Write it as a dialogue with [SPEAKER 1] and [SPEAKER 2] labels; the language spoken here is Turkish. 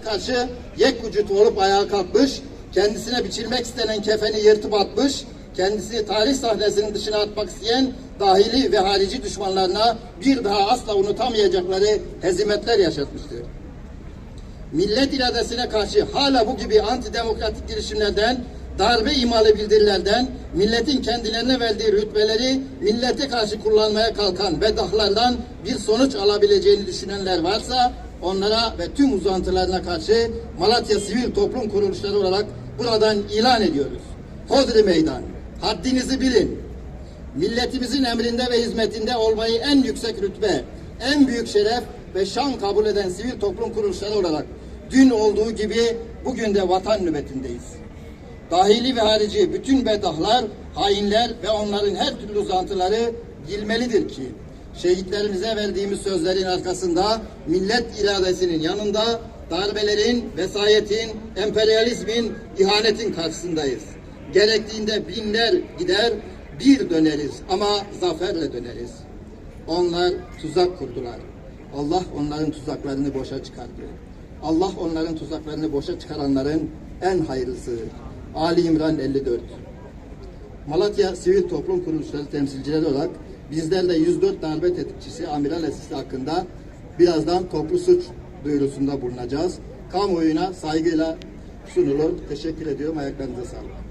[SPEAKER 1] karşı yek vücut olup ayağa kalkmış, kendisine biçilmek istenen kefeni yırtıp atmış, kendisini tarih sahnesinin dışına atmak isteyen dahili ve harici düşmanlarına bir daha asla unutamayacakları hezimetler yaşatmıştır. Millet iradesine karşı hala bu gibi antidemokratik girişimlerden, darbe imalı bildirilerden, milletin kendilerine verdiği rütbeleri millete karşı kullanmaya kalkan bedahlardan bir sonuç alabileceğini düşünenler varsa onlara ve tüm uzantılarına karşı Malatya Sivil Toplum Kuruluşları olarak buradan ilan ediyoruz. Hodri meydan, haddinizi bilin. Milletimizin emrinde ve hizmetinde olmayı en yüksek rütbe, en büyük şeref ve şan kabul eden sivil toplum kuruluşları olarak dün olduğu gibi bugün de vatan nöbetindeyiz. Dahili ve harici bütün bedahlar, hainler ve onların her türlü uzantıları bilmelidir ki şehitlerimize verdiğimiz sözlerin arkasında millet iradesinin yanında darbelerin, vesayetin, emperyalizmin, ihanetin karşısındayız. Gerektiğinde binler gider, bir döneriz ama zaferle döneriz. Onlar tuzak kurdular. Allah onların tuzaklarını boşa çıkardı. Allah onların tuzaklarını boşa çıkaranların en hayırlısı. Ali İmran 54. Malatya Sivil Toplum Kuruluşları temsilcileri olarak bizler de 104 darbe tetikçisi Amiral Esisi hakkında birazdan toplu suç duyurusunda bulunacağız. Kamuoyuna saygıyla sunulur. Teşekkür ediyorum. Ayaklarınıza sağlık.